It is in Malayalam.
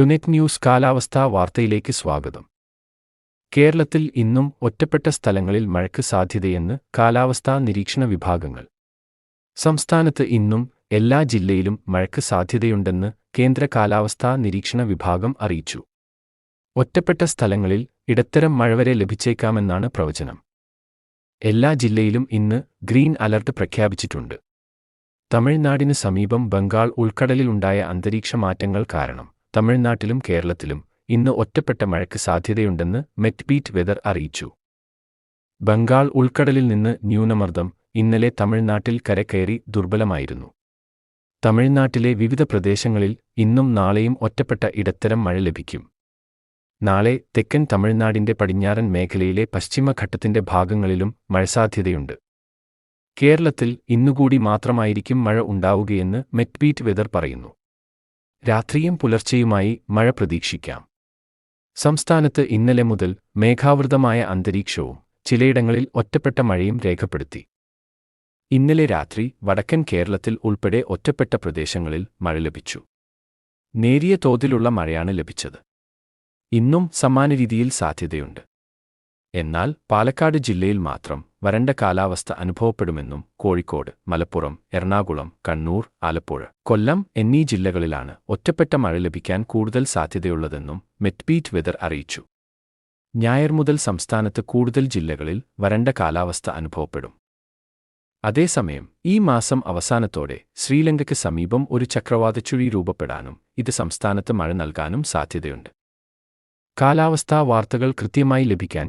ടുനെറ്റ് ന്യൂസ് കാലാവസ്ഥാ വാർത്തയിലേക്ക് സ്വാഗതം. കേരളത്തിൽ ഇന്നും ഒറ്റപ്പെട്ട സ്ഥലങ്ങളിൽ മഴയ്ക്ക് സാധ്യതയെന്ന് കാലാവസ്ഥാ നിരീക്ഷണ വിഭാഗങ്ങൾ. സംസ്ഥാനത്ത് ഇന്നും എല്ലാ ജില്ലയിലും മഴയ്ക്ക് സാധ്യതയുണ്ടെന്ന് കേന്ദ്ര കാലാവസ്ഥാ നിരീക്ഷണ വിഭാഗം അറിയിച്ചു. ഒറ്റപ്പെട്ട സ്ഥലങ്ങളിൽ ഇടത്തരം മഴ വരെ ലഭിച്ചേക്കാമെന്നാണ് പ്രവചനം. എല്ലാ ജില്ലയിലും ഇന്ന് ഗ്രീൻ അലർട്ട് പ്രഖ്യാപിച്ചിട്ടുണ്ട്. തമിഴ്നാടിന് സമീപം ബംഗാൾ ഉൾക്കടലിലുണ്ടായ അന്തരീക്ഷ മാറ്റങ്ങൾ കാരണം തമിഴ്നാട്ടിലും കേരളത്തിലും ഇന്ന് ഒറ്റപ്പെട്ട മഴയ്ക്ക് സാധ്യതയുണ്ടെന്ന് മെറ്റ്ബീറ്റ് വെതർ അറിയിച്ചു. ബംഗാൾ ഉൾക്കടലിൽ നിന്ന് ന്യൂനമർദ്ദം ഇന്നലെ തമിഴ്നാട്ടിൽ കരകയറി ദുർബലമായിരുന്നു. തമിഴ്നാട്ടിലെ വിവിധ പ്രദേശങ്ങളിൽ ഇന്നും നാളെയും ഒറ്റപ്പെട്ട ഇടത്തരം മഴ ലഭിക്കും. നാളെ തെക്കൻ തമിഴ്നാടിന്റെ പടിഞ്ഞാറൻ മേഖലയിലെ പശ്ചിമഘട്ടത്തിന്റെ ഭാഗങ്ങളിലും മഴ സാധ്യതയുണ്ട്. കേരളത്തിൽ ഇന്നുകൂടി മാത്രമായിരിക്കും മഴ ഉണ്ടാവുകയെന്ന് മെറ്റ്ബീറ്റ് വെതർ പറയുന്നു. രാത്രിയും പുലർച്ചെയുമായി മഴ പ്രതീക്ഷിക്കാം. സംസ്ഥാനത്ത് ഇന്നലെ മുതൽ മേഘാവൃതമായ അന്തരീക്ഷവും ചിലയിടങ്ങളിൽ ഒറ്റപ്പെട്ട മഴയും രേഖപ്പെടുത്തി. ഇന്നലെ രാത്രി വടക്കൻ കേരളത്തിൽ ഉൾപ്പെടെ ഒറ്റപ്പെട്ട പ്രദേശങ്ങളിൽ മഴ ലഭിച്ചു. നേരിയ തോതിലുള്ള മഴയാണ് ലഭിച്ചത്. ഇന്നും സമാന രീതിയിൽ സാധ്യതയുണ്ട്. എന്നാൽ പാലക്കാട് ജില്ലയിൽ മാത്രം വരണ്ട കാലാവസ്ഥ അനുഭവപ്പെടുമെന്നും കോഴിക്കോട് മലപ്പുറം എറണാകുളം കണ്ണൂർ ആലപ്പുഴ കൊല്ലം എന്നീ ജില്ലകളിലാണ് ഒറ്റപ്പെട്ട മഴ ലഭിക്കാൻ കൂടുതൽ സാധ്യതയുള്ളതെന്നും മെറ്റ്ബീറ്റ് വെതർ അറിയിച്ചു. ഞായർ മുതൽ സംസ്ഥാനത്ത് കൂടുതൽ ജില്ലകളിൽ വരണ്ട കാലാവസ്ഥ അനുഭവപ്പെടും. അതേസമയം ഈ മാസം അവസാനത്തോടെ ശ്രീലങ്കയ്ക്ക് സമീപം ഒരു ചക്രവാതച്ചുഴി രൂപപ്പെടാനും ഇത് സംസ്ഥാനത്ത് മഴ നൽകാനും സാധ്യതയുണ്ട്. കാലാവസ്ഥാ വാർത്തകൾ കൃത്യമായി ലഭിക്കാൻ